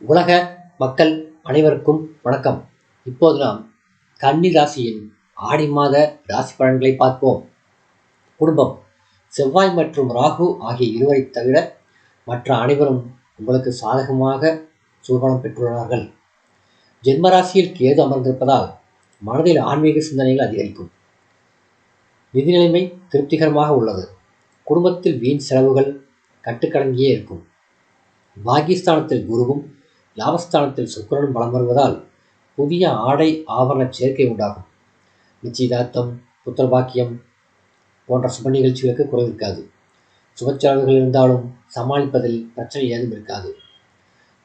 உலக மக்கள் அனைவருக்கும் வணக்கம். இப்போது நாம் கன்னி ராசியின் ஆடி மாத ராசி பலன்களை பார்ப்போம். குடும்பம். செவ்வாய் மற்றும் ராகு ஆகிய இருவரை தவிர மற்ற அனைவரும் உங்களுக்கு சாதகமாக சூபனம் பெற்றுள்ளார்கள் ஜென்மராசியில் கேது அமர்ந்திருப்பதால் மனதில் ஆன்மீக சிந்தனைகள் அதிகரிக்கும். நிதி நிலைமை திருப்திகரமாக உள்ளது. குடும்பத்தில் வீண் செலவுகள் கட்டுக்கடங்கியே இருக்கும். பாகிஸ்தானத்தில் குருவும் லாபஸ்தானத்தில் சுக்கிரனும் பலம் வருவதால் புதிய ஆடை ஆவரண சேர்க்கை உண்டாகும். நிச்சயதார்த்தம் புத்திரபாக்கியம் போன்ற சுப நிகழ்ச்சிகளுக்கு குறைவிருக்காது சுபச்செலவுகள் இருந்தாலும் சமாளிப்பதில் பிரச்சனை ஏதும் இருக்காது.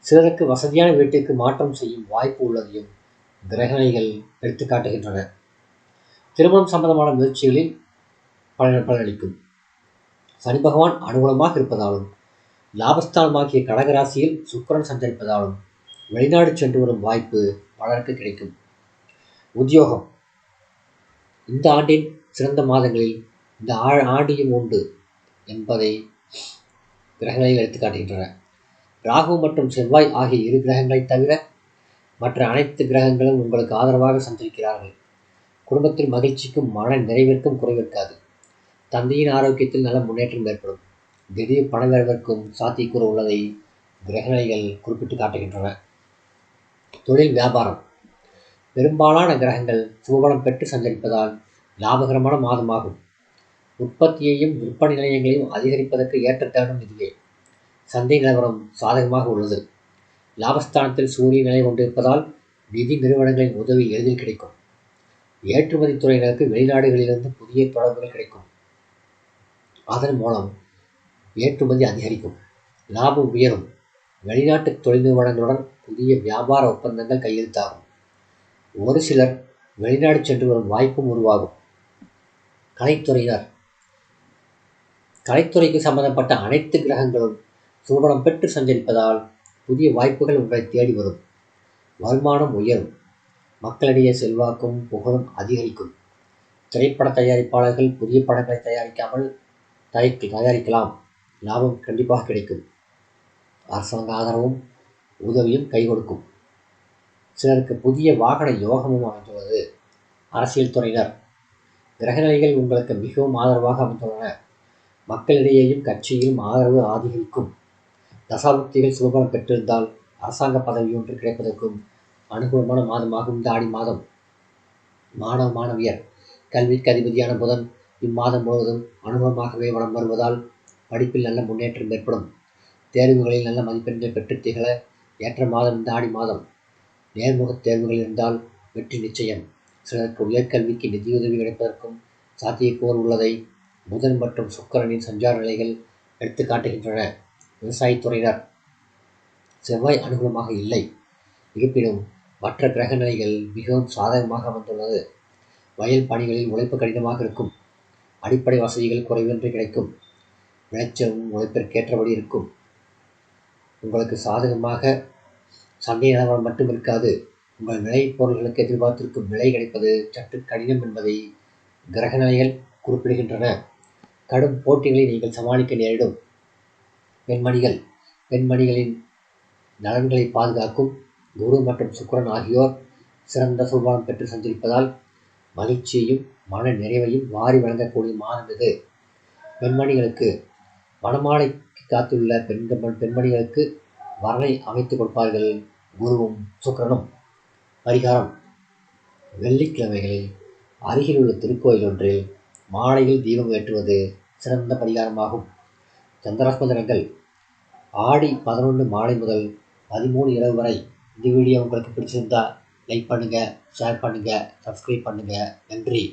சிலருக்கு வசதியான வீட்டிற்கு மாற்றம் செய்யும் வாய்ப்பு உள்ளதையும் கிரகணிகள் எடுத்து காட்டுகின்றன. திருமணம் சம்பந்தமான முயற்சிகளில் பலன் பலனளிக்கும். சனி பகவான் அனுகூலமாக இருப்பதாலும் லாபஸ்தானமாகிய கடகராசியில் சுக்கரன் சஞ்சரிப்பதாலும் வெளிநாடு சென்று வரும் வாய்ப்பு பலருக்கு கிடைக்கும். உத்தியோகம். இந்த ஆண்டின் சிறந்த மாதங்களில் இந்த ஆ ஆண்டியும் உண்டு என்பதை கிரகங்களை எடுத்து காட்டுகின்றன ராகு மற்றும் செவ்வாய் ஆகிய இரு கிரகங்களை தவிர மற்ற அனைத்து கிரகங்களும் உங்களுக்கு ஆதரவாக சஞ்சரிக்கிறார்கள். குடும்பத்தில் மகிழ்ச்சிக்கும் மன நிறைவிற்கும் குறைவிருக்காது. தந்தையின் ஆரோக்கியத்தில் நல்ல முன்னேற்றம் ஏற்படும். திடீர் பணவரவிற்கும் சாத்தியக்கூறு உள்ளதை கிரகணிகள் குறிப்பிட்டு காட்டுகின்றன. தொழில் வியாபாரம். பெரும்பாலான கிரகங்கள் சுபபலம் பெற்று சஞ்சரிப்பதால் லாபகரமான மாதமாகும். உற்பத்தியையும் விற்பனை நிலையங்களையும் அதிகரிப்பதற்கு ஏற்ற தருணம் இதுவே. சந்தை நிலவரம் சாதகமாக உள்ளது. லாபஸ்தானத்தில் சூரிய நிலை கொண்டிருப்பதால் நிதி நிறுவனங்களின் உதவி எளிதில் கிடைக்கும். ஏற்றுமதி துறையினருக்கு வெளிநாடுகளிலிருந்து புதிய தொடர்புகள் கிடைக்கும். அதன் மூலம் ஏற்றுமதி அதிகரிக்கும். லாபம் உயரும். வெளிநாட்டு தொழில் நிறுவனங்களுடன் புதிய வியாபார ஒப்பந்தங்கள் கையெழுத்தாகும். ஒரு சிலர் வெளிநாடு சென்று வரும் வாய்ப்பும் உருவாகும். கலைத்துறையினர். கலைத்துறைக்கு சம்பந்தப்பட்ட அனைத்து கிரகங்களும் சூபனம் பெற்று சஞ்சரிப்பதால் புதிய வாய்ப்புகள் உங்களை தேடி வரும். வருமானம் உயரும். மக்களிடையே செல்வாக்கும் புகழும் அதிகரிக்கும். திரைப்பட தயாரிப்பாளர்கள் புதிய படங்களை தயாரிக்காமல் தயாரிக்கலாம். லாபம் கண்டிப்பாக கிடைக்கும். அரசாங்க ஆதரவும் உதவியும் கை கொடுக்கும். சிலருக்கு புதிய வாகன யோகமும் அமைந்துள்ளது. அரசியல் துறையினர் கிரகநிலைகள் உங்களுக்கு மிகவும் ஆதரவாக அமைந்துள்ளன. மக்களிடையேயும் கட்சியிலும் ஆதரவு அதிகரிக்கும். தசாபக்திகள் சுபபலம் பெற்றிருந்தால் அரசாங்க பதவி ஒன்று கிடைப்பதற்கும் அனுகூலமான மாதமாகும். இந்த ஆடி மாதம் மாணவ மாணவியர் கல்விக்கு அதிபதியான புதன் இம்மாதம் முழுவதும் அனுகூலமாகவே வளம் வருவதால் படிப்பில் நல்ல முன்னேற்றம் ஏற்படும். தேர்வுகளில் நல்ல மதிப்பெண்கள் பெற்று திகழ ஏற்ற மாதம் இந்த ஆடி மாதம். நேர்முகத் தேர்வுகள் இருந்தால் வெற்றி நிச்சயம். சிலருக்கு உயர்கல்விக்கு நிதியுதவி கிடைப்பதற்கும் சாத்தியக்கூறு உள்ளதை புதன் மற்றும் சுக்கரனின் சஞ்சார நிலைகள் எடுத்து காட்டுகின்றன. விவசாயத்துறையினர் செவ்வாய் அனுகூலமாக இல்லை. இருப்பினும் மற்ற கிரக நிலைகள் மிகவும் சாதகமாக வந்துள்ளது வயல் பணிகளில் உழைப்பு கடினமாக இருக்கும். அடிப்படை வசதிகள் குறைவின்றி கிடைக்கும். விளைச்சலும் உழைப்பிற்கேற்றபடி இருக்கும். உங்களுக்கு சாதகமாக சந்தை நிலவரம் மட்டும் இருக்காது. உங்கள் விளை பொருள்களுக்கு எதிர்பார்த்திருக்கும் விலை கிடைப்பது சற்று கடினம் என்பதை கிரகநிலைகள் குறிப்பிடுகின்றன. கடும் போட்டிகளை நீங்கள் சமாளிக்க நேரிடும். பெண்மணிகள் பெண்மணிகளின் நலன்களை பாதுகாக்கும் குரு மற்றும் சுக்கரன் ஆகியோர் சிறந்த சுபானம் பெற்று சந்திருப்பதால் மகிழ்ச்சியையும் மன நிறைவையும் வாரி வழங்கக்கூடிய மாதம் இது. பெண்மணிகளுக்கு மணமாலைக்கு காத்துள்ள பெண்கள் பெண்மணிகளுக்கு வரனை அமைத்து கொடுப்பார்கள் குருவும் சுக்கரனும். பரிகாரம். வெள்ளிக்கிழமைகளில் அருகில் உள்ள திருக்கோயில் ஒன்றில் மாலையில் தீபம் ஏற்றுவது சிறந்த பரிகாரமாகும். சந்திராஸ்மதனங்கள் ஆடி பதினொன்று மாலை முதல் பதிமூணு இரவு வரை இந்த வீடியோ உங்களுக்கு பிடிச்சிருந்தா லைக் பண்ணுங்கள் ஷேர் பண்ணுங்கள் சப்ஸ்கிரைப் பண்ணுங்கள் நன்றி.